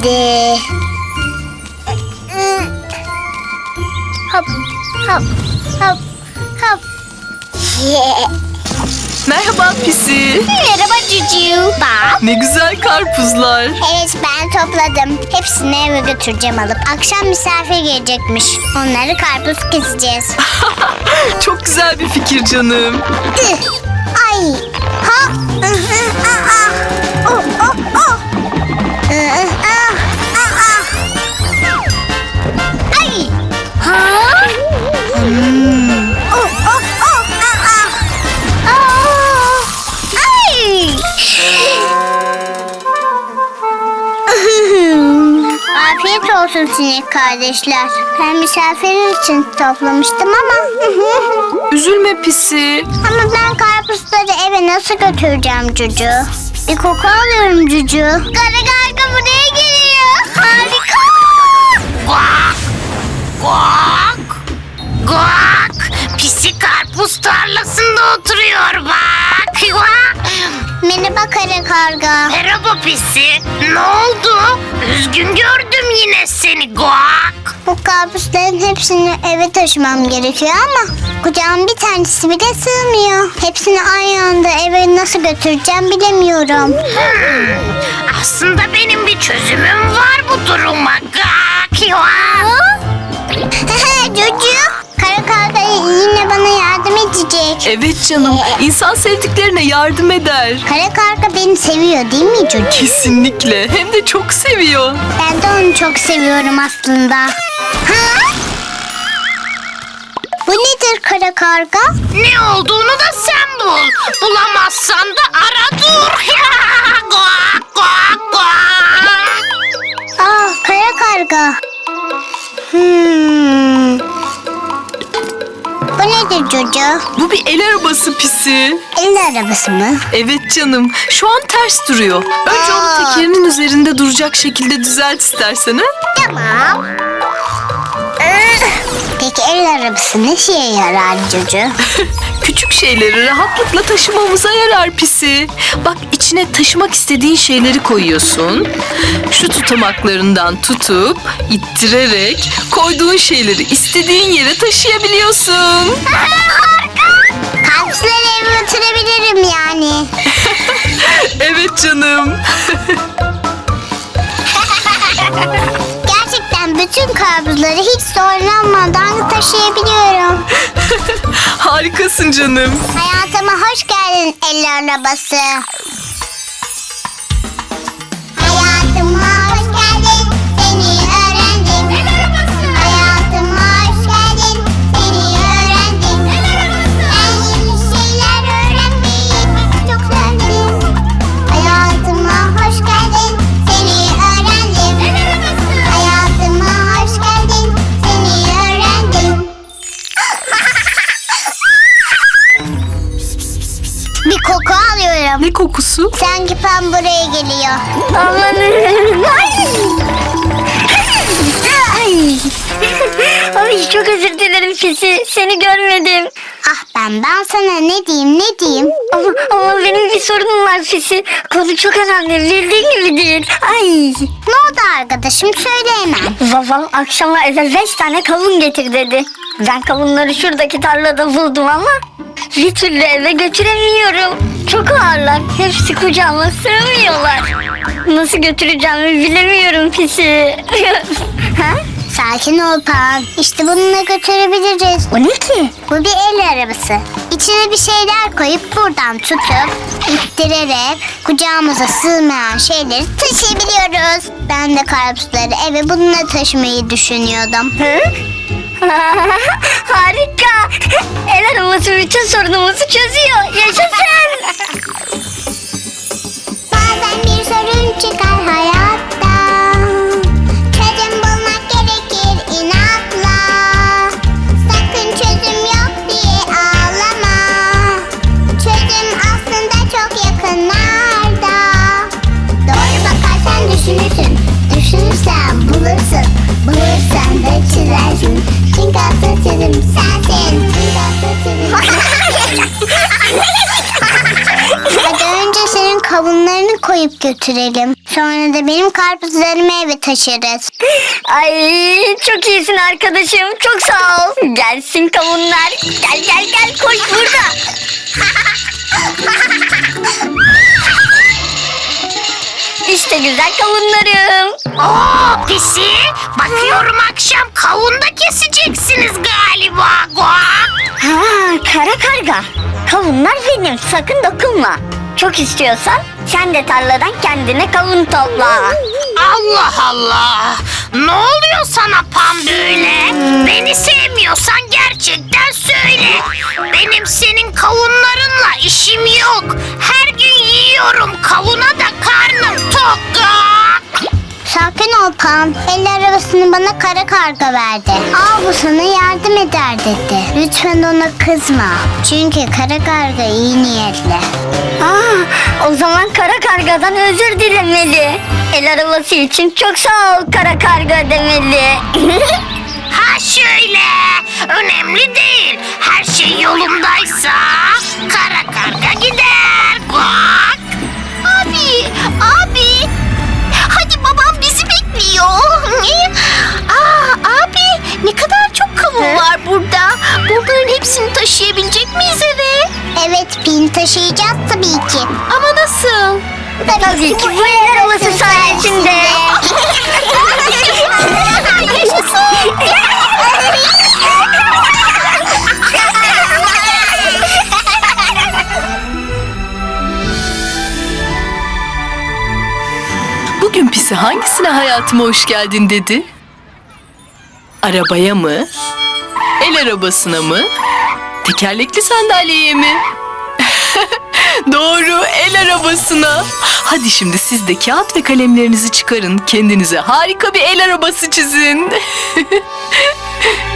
Hadi. Hop hop hop hop. Merhaba pisi. Merhaba Cucu. Bak. Ne güzel karpuzlar. Evet ben topladım. Hepsini eve götüreceğim alıp. Akşam misafir gelecekmiş. Onları karpuz keseceğiz. Çok güzel bir fikir canım. Ay. Ha. Sinek kardeşler. Ben misafirin için toplamıştım ama. Üzülme pisi. Ama ben karpuzları eve nasıl götüreceğim Cucu? Bir koku alıyorum Cucu. Kara karga buraya geliyor. Harika. Guak! Guak! Guak! Pisi karpuz tarlasında oturuyor bak. Merhaba kara karga. Merhaba pisi. Ne oldu? Üzgün gördüm yine seni Guak. Bu karpuzların hepsini eve taşımam gerekiyor ama kucağım bir tanesi bile sığmıyor. Hepsini aynı anda eve nasıl götüreceğim bilemiyorum. Hmm, aslında benim bir çözümüm var bu duruma. Guak! Guak! Evet canım. İnsan sevdiklerine yardım eder. Kara karga beni seviyor değil mi Cucu? Kesinlikle. Hem de çok seviyor. Ben de onu çok seviyorum aslında. Ha? Bu nedir kara karga? Ne olduğunu da sen bul. Bulamazsan da ara dur. Aa kara karga. Hmm. Bu nedir Cucu? Bu bir el arabası pisi. El arabası mı? Evet canım. Şu an ters duruyor. Önce onu tekerinin üzerinde duracak şekilde düzelt istersen ha? Tamam. Peki el arabası ne şeye yarar Cucu? Küçük şeyleri rahatlıkla taşımamıza yarar pisi. Bak içine taşımak istediğin şeyleri koyuyorsun. Şu tutamaklarından tutup ittirerek koyduğun şeyleri istediğin yere taşıyabiliyorsun. Karpuzları eve götürebilirim yani. Evet canım. taşıyabiliyorum. Harikasın canım. Hayatıma hoş geldin el arabası. Kokusu? Sanki pan buraya geliyor. Amanın. Ay. Ay. Ay çok özür dilerim Fisi. Seni görmedim. Ah ben ben sana ne diyeyim ne diyeyim. Ama, ama benim bir sorunum var Fisi. Konu çok önemli. Bildiğin gibi değil. Ay. Ne oldu arkadaşım söyle hemen. Babam akşama eve beş tane kavun getir dedi. Ben kavunları şuradaki tarlada buldum ama bir türlü eve götüremiyorum. Çok ağırlar. Hepsi kucağıma sığmıyorlar. Nasıl götüreceğimi bilemiyorum Fisi. ha? Sakin ol Pan. İşte bununla götürebiliriz. O ne ki? Bu bir el arabası. İçine bir şeyler koyup buradan tutup ittirerek kucağımıza sığmayan şeyleri taşıyabiliyoruz. Ben de karpuzları eve bununla taşımayı düşünüyordum. Hı? Harika. El arabası bütün sorunumuzu çözüyor. Yaşasın. Koyup götürelim. Sonra da benim karpuzlarımı eve taşırız. Ay çok iyisin arkadaşım. Çok sağ ol. Gelsin kavunlar. Gel gel gel koş burada. İşte güzel kavunlarım. Oo pisi. Bakıyorum akşam kavun da keseceksiniz galiba. Guak. Ha kara karga. Kavunlar benim sakın dokunma. Çok istiyorsan sen de tarladan kendine kavun topla. Allah Allah. Ne oluyor sana Pam böyle? Beni sevmiyorsan gerçekten söyle. Benim senin kavunlarınla işim yok. Her gün yiyorum kavuna da karnım tok. Sakin ol Pan. El arabasını bana kara karga verdi. Al bu sana yardım eder dedi. Lütfen ona kızma. Çünkü kara karga iyi niyetli. Aa, o zaman kara kargadan özür dilemeli. El arabası için çok sağ ol kara karga demeli. Ha şöyle. Önemli değil. Her şey yolundaysa kara karga gider. Guak. Aa, abi ne kadar çok kavun var burada. Bunların hepsini taşıyabilecek miyiz eve? Evet, bin taşıyacağız tabii ki. Ama nasıl? Tabii ki bu el arabası sayesinde. Pisi hangisine hayatıma hoş geldin dedi? Arabaya mı? El arabasına mı? Tekerlekli sandalyeye mi? Doğru, el arabasına. Hadi şimdi siz de kağıt ve kalemlerinizi çıkarın. Kendinize harika bir el arabası çizin.